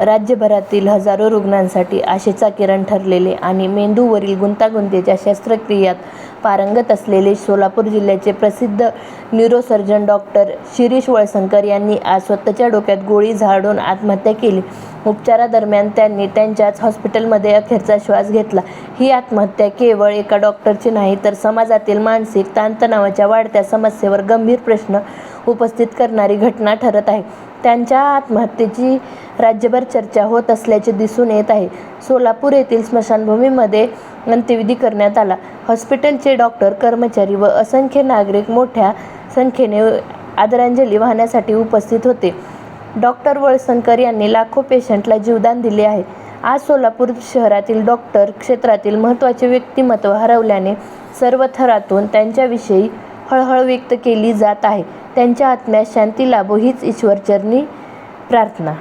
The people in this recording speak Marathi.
राज्यभरातील हजारो रुग्णांसाठी आशेचा किरण ठरलेले आणि मेंदूवरील गुंतागुंतीच्या शस्त्रक्रियात पारंगत असलेले सोलापूर जिल्ह्याचे प्रसिद्ध न्यूरोसर्जन डॉक्टर शिरीष वळसंकर यांनी आज स्वतःच्या डोक्यात गोळी झाडून आत्महत्या केली. उपचारादरम्यान त्यांनी त्यांच्याच हॉस्पिटलमध्ये अखेरचा श्वास घेतला. ही आत्महत्या केवळ एका डॉक्टरची नाही तर समाजातील मानसिक ताणतणावाच्या वाढत्या समस्येवर गंभीर प्रश्न उपस्थित करणारी घटना ठरत आहे. त्यांच्या आत्महत्येची राज्यभर चर्चा होत असल्याचे दिसून येत आहे. सोलापूर येथील स्मशानभूमीमध्ये अंत्यविधी करण्यात आला. हॉस्पिटलचे डॉक्टर, कर्मचारी व असंख्य नागरिक मोठ्या संख्येने आदरांजली वाहण्यासाठी उपस्थित होते. डॉक्टर वळसंकर यांनी लाखो पेशंटला जीवदान दिले आहे. आज सोलापूर शहरातील डॉक्टर क्षेत्रातील महत्त्वाचे व्यक्तिमत्व हरवल्याने सर्व थरातून त्यांच्याविषयी हळहळ व्यक्त केली जात आहे. त्यांच्या आत्म्यास शांती लाभो हीच ईश्वरचरणी प्रार्थना.